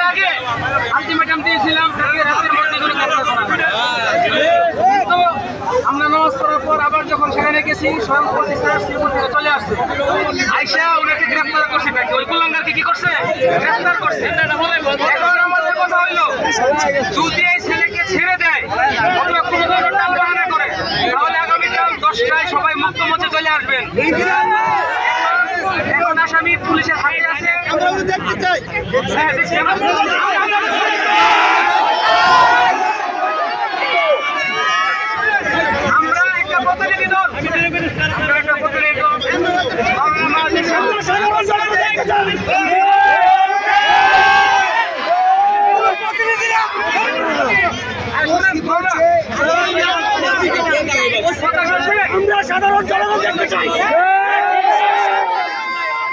যাওয়ার দিয়েছিলাম আবার যখন সেখানে গেছি চলে আসছে। আইসা ওনাকে গ্রেপ্তার করছে নাকি? কি করছে? গ্রেপ্তার করছে। এখন আমাদের কথা হইল, যদি এই ছেলেকে ছেড়ে দেয় অথবা কোনো ধরনের করে, তাহলে আগামীকাল দশটায় সবাই মুক্ত মঞ্চে চলে আসবেন। এখন আসামি পুলিশের হাতে আছে। হ্যাঁ। আমরা একটা প্রতিনিধি দল। আমরা একটা প্রতিনিধি দল। আমরা সাধারণ জনগণ দেখতে চাই।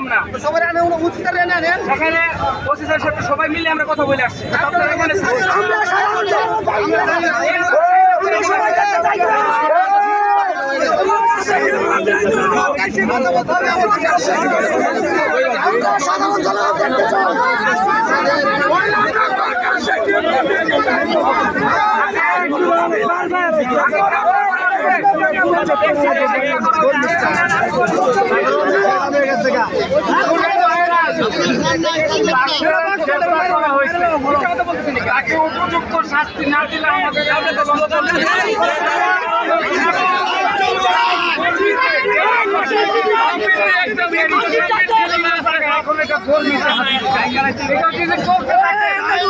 একরকম না সবাই আনে উচিত আনে সেখানে ওসিসের সাথে সবাই মিলে আমরা কথা বলে আসছি। সাধারণ জনগণ সাধারণ জনগণ দেখতে চাই তাকে উপযুক্ত শাস্তি না দিলে আমাদের এটা করতে থাকে